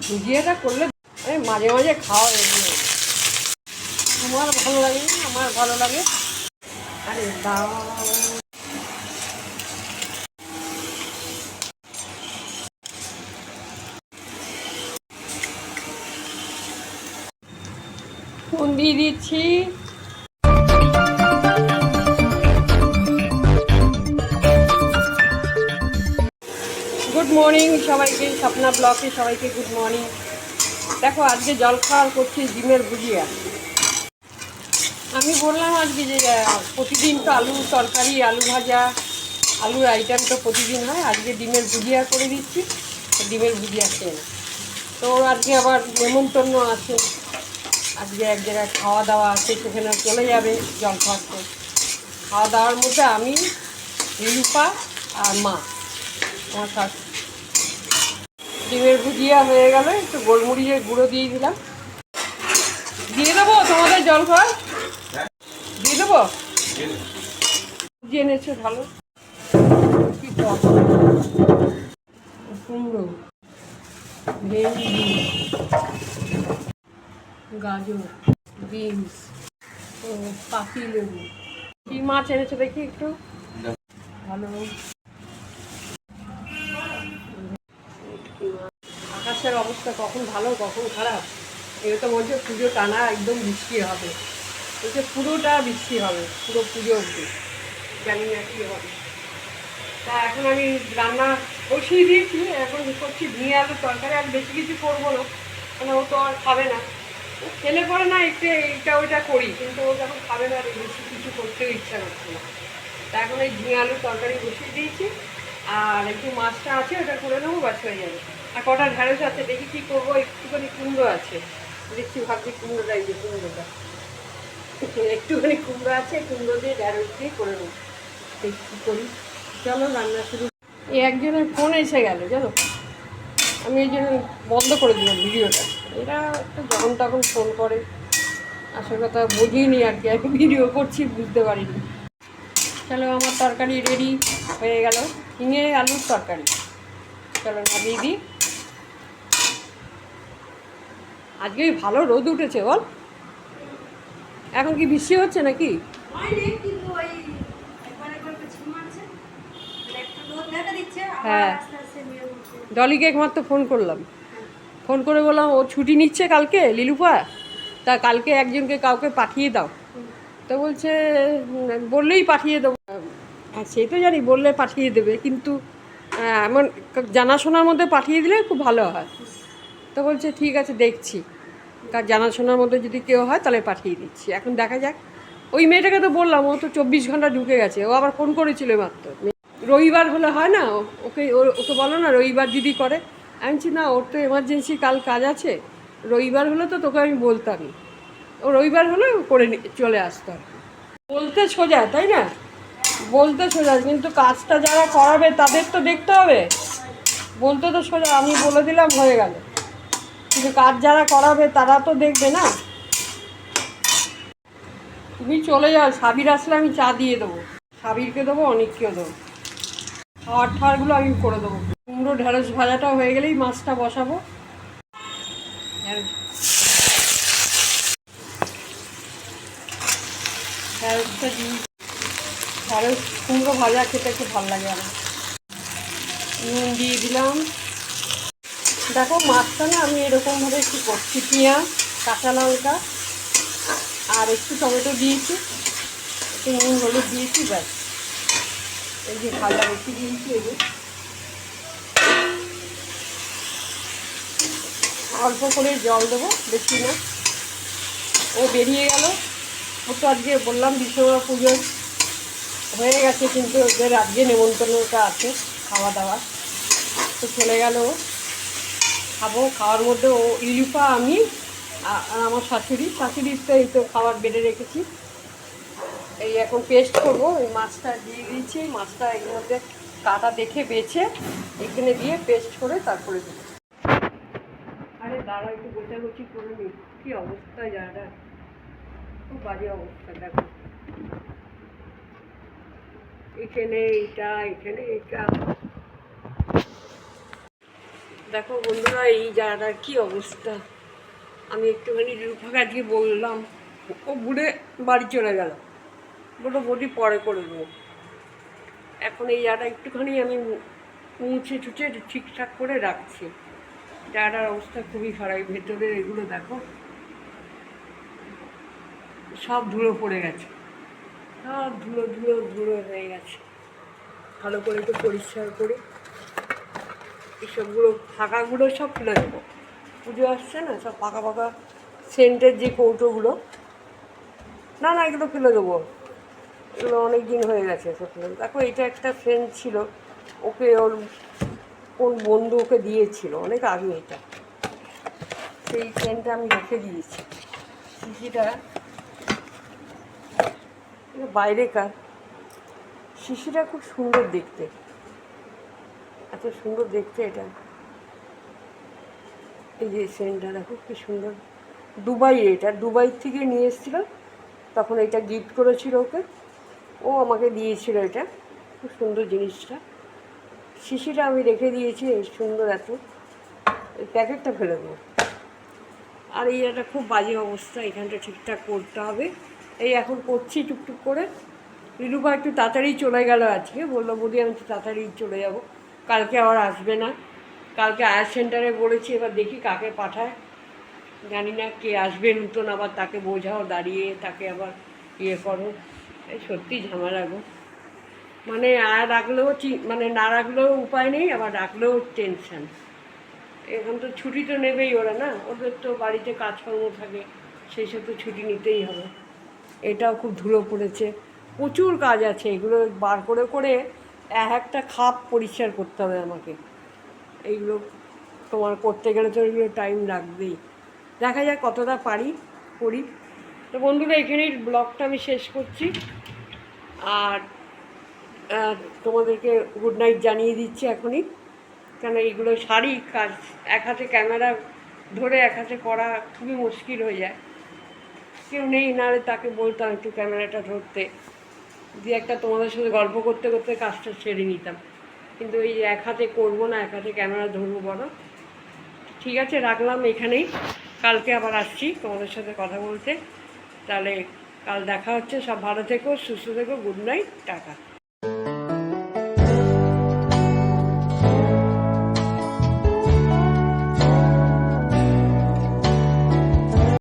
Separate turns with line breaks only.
ভুজিয়াটা করলে মাঝে মাঝে খাওয়া এগুলো তোমার ভালো লাগে আমার ভালো লাগে। আরে দাও দিচ্ছি। মর্নিং, সবাইকে স্বপ্না ব্লকে সবাইকে গুড মর্নিং। দেখো, আজকে জল খাওয়ার করছি ডিমের ভুজিয়া আমি বললাম আজকে যে প্রতিদিন তো আলু তরকারি, আলু ভাজা আলুর আইটেম তো প্রতিদিন হয়। আজকে ডিমের ভুজিয়া করে দিচ্ছি ডিমের ভুজিয়া খেয়ে। তো আজকে আবার নেমন্তন্ন আছে। আজকে এক জায়গায় খাওয়া দাওয়া আছে, সেখানে চলে যাবে জল খাওয়াতে খাওয়া দাওয়ার মধ্যে আমি রূপা আর মা, আমার ডিমের ভুজিয়া হয়ে গেল, একটু গোলমরিচের গুঁড়ো দিয়ে দিলাম। দিয়ে দেবো তোমাদের জল খাওয়া দিয়ে দেবো? দিয়ে এনেছো, ভালো। কুমড়ো গাজর, বিনস ও পাতি লেবু। কি মাছ এনেছো দেখি একটু? ভালো। আকাশের অবস্থা কখন ভালো, কখন খারাপ এটা তো বলছে পুজো টানা একদম বৃষ্টি হবে। বলছে পুরোটা বৃষ্টি হবে, পুরো পুজো অবধি। জানি না কী হবে। তা এখন আমি রান্না বসিয়ে দিয়েছি, এখন করছি নিয়ে আলু তরকারি, আর বেশি কিছু করব না মানে ও তো আর খাবে না। ও খেলে পরে না একটু এইটা ওইটা করি, কিন্তু ও যখন খাবে না, আর বেশি কিছু করতেও ইচ্ছা করছে না। তা এখন এই ঝিঙে আলু তরকারি বসিয়ে দিয়েছি। আর একটু মাছটা আছে, ওটা করে নেব, বাস হয়ে যাবে। আর কটা ঢ্যাঁড়স আছে, দেখি কী করব, একটুখানি কুমড়ো আছে। দেখছি, ভাবছি কুমড়োটা, এই যে কুমড়োটা। একটুখানি কুমড়ো আছে, কুমড়ো দিয়ে ঢ্যাঁড়স দিয়ে করে নেব। দেখি কী করি। চলো, রান্না শুরু। এই একজনের ফোন এসে গেল, জানো? আমি এই জন্য বন্ধ করে দিলাম ভিডিওটা। এরা একটা যখন তখন ফোন করে। আসল কথা বুঝিনি আর কি, আমি ভিডিও করছি, বুঝতে পারিনি। চলো, আমার তরকারি রেডি হয়ে গেল। ঝিঙে আলুর তরকারি। চলো নামিয়ে দিই। আজকে ভালো রোদ উঠেছে বল। এখন কি বৃষ্টি হচ্ছে নাকি।
মানে
হ্যাঁ। ডলিকে একমাত্র ফোন করলাম। ফোন করে বললাম ও ছুটি নিচ্ছে কালকে লিলুফা তা কালকে একজনকে কাউকে পাঠিয়ে দাও। তো বলছে বললেই পাঠিয়ে দেবো। হ্যাঁ সে তো জানি বললে পাঠিয়ে দেবে, কিন্তু এমন জানাশোনার মধ্যে পাঠিয়ে দিলে খুব ভালো হয়। তো বলছে, ঠিক আছে, দেখছি। কার জানাশোনার মধ্যে যদি কেউ হয়, তাহলে পাঠিয়ে দিচ্ছি। এখন দেখা যাক। ওই মেয়েটাকে তো বললাম, ও তো চব্বিশ ঘণ্টা ঢুকে গেছে, ও আবার ফোন করেছিল মাত্র। রবিবার হলে হয় না? ওকে ওকে বলো না, রবিবার যদি করে। আমি বলছি, না, ওর তো এমার্জেন্সি কাল কাজ আছে। রবিবার হলে তো তোকে আমি বলতামই। ও রবিবার হলে করে চলে আসতো বলতে সোজা, তাই না? বলতে সোজা, কিন্তু কাজটা যারা করাবে তাদের তো দেখতে হবে। বলতে তো সোজা, আমি বলে দিলাম, হয়ে গেল। কিন্তু কাজ যারা করাবে তারা তো দেখবে না। তুমি চলে যাও, সাবির আসলে আমি চা দিয়ে দেবো। সাবিরকে দেবো, অনেককেও দেবো। খাওয়ার ঠাওয়ারগুলো আমি করে দেবো। কুমড়ো, ঢেঁড়স ভাজাটা হয়ে গেলেই মাছটা বসাবো। ঢেঁড়স- ঢেঁড়সটা ঢেঁড়স কুমড়ো ভাজা খেতে খুব ভালো লাগে আমার। নুন দিয়ে দিলাম। দেখো মাছটা না আমি এরকমভাবে একটু করছি পেঁয়াজ, কাঁচা লঙ্কা, আর একটু টমেটো দিয়েছি। একটু নুন, হলুদ দিয়েছি, ব্যাস। এই যে ভাজা বেশি দিয়েছি, এই যে। অল্প করে জল দেবো, বেশি না। ও বেরিয়ে গেল। ও তো আজকে বললাম বিশ্বকর্মা পুজোর হয়ে গেছে কিন্তু ওদের আজকে নেমন্তন্নটা আছে, খাওয়া দাওয়া। তো চলে গেল খাব, খাওয়ার মধ্যে ও ইলুপা আমি আর আমার শাশুড়ি। শাশুড়ির তো এই তো খাবার বেড়ে রেখেছি। এই এখন পেস্ট করব। এই মাছটা দিয়ে দিয়েছি। মাছটা এর মধ্যে কাটা দেখে বেছে এখানে দিয়ে পেস্ট করে তারপরে দেবো। আরে দাঁড়া একটু গোছাগুছি করে নি কি অবস্থা জায়গাটা খুব বাজে অবস্থা, দেখো। এখানে এটা এখানে এটা দেখো বন্ধুরা, এই জায়গাটার কি অবস্থা? আমি একটুখানি রূপাকে আজকে বললাম, ও ঘুরে বাড়ি চলে গেল। বলল বডি পরে করে দেবো এখন এই জায়গাটা একটুখানি আমি মুছে টুছে ঠিকঠাক করে রাখছি। জায়গাটার অবস্থা খুবই খারাপ। ভেতরের এগুলো দেখো, সব ধুলো পড়ে গেছে। সব ধুলো ধুলো ধুলো হয়ে গেছে। ভালো করে একটু পরিষ্কার করে। এসবগুলো ফাঁকাগুলো সব ফেলে দেবো পুজো আসছে না, সব ফাঁকা ফাঁকা সেন্টের যে কৌটোগুলো, না না, এগুলো ফেলে দেবো এগুলো অনেক দিন হয়ে গেছে সব ফেলে। দেখো, এটা একটা ফ্রেন্ড ছিল, ওকে ওর কোন বন্ধু ওকে দিয়েছিল, অনেক আগে এটা। সেই ফ্রেন্ডটা আমি রেখে দিয়েছি। এটা বাইরেকার শিশিটা খুব সুন্দর দেখতে। এত সুন্দর দেখতে এটা। এই যে সেন্টটা দেখো, কি সুন্দর। দুবাই এটা, দুবাই থেকে নিয়ে এসেছিল, তখন এটা গিফট করেছিল ওকে। ও আমাকে দিয়েছিল এটা, খুব সুন্দর জিনিসটা। শিশিটা আমি রেখে দিয়েছি সুন্দর এত। এই প্যাকেটটা ফেলে দেবো। আর এই একটা খুব বাজে অবস্থা, এখানটা ঠিকঠাক করতে হবে। এই এখন করছি টুকটুক করে। রিলুবা একটু তাড়াতাড়ি চলে গেল আজকে। বলল বলি আমি একটু তাড়াতাড়ি চলে যাব। কালকে আবার আসবে না। কালকে আয়ার সেন্টারে বলেছি, এবার দেখি কাকে পাঠায়। জানি না কে আসবে, নতুন আবার তাকে বোঝাও, দাঁড়িয়ে তাকে আবার ইয়ে করো। এই সত্যি ঝামেলা গো। মানে আর রাখলেও মানে না রাখলেও উপায় নেই, আবার রাখলেও টেনশন এখন তো ছুটি তো নেবেই ওরা, না? ওদের তো বাড়িতে কাজকর্ম থাকে, সেই সব তো ছুটি নিতেই হবে। এটাও খুব ধুলো পড়েছে। প্রচুর কাজ আছে, এগুলো বার করে করে এক একটা খাপ পরিষ্কার করতে হবে আমাকে। এইগুলো তোমার করতে গেলে তো এগুলো টাইম লাগবেই। দেখা যাক কতটা পারি, করি। তো বন্ধুরা, এখানেই ব্লগটা আমি শেষ করছি। আর তোমাদেরকে গুড নাইট জানিয়ে দিচ্ছি এখনই। কেন এইগুলো শাড়ি, কাজ, এক হাতে ক্যামেরা ধরে এক হাতে করা খুবই মুশকিল হয়ে যায়। কেউ নেই নাহলে তাকে বলতাম একটু ক্যামেরাটা ধরতে। দিয়ে একটা তোমাদের সাথে গল্প করতে করতে কাজটা সেরে নিতাম। কিন্তু এই এক হাতে করব না, এক হাতে ক্যামেরা ধরবো বড় ঠিক আছে, রাখলাম এখানেই। কালকে আবার আসছি তোমাদের সাথে কথা বলতে। তাহলে কাল দেখা হচ্ছে, সব ভালো থেকো, সুস্থ থেকো গুড নাইট টাটা।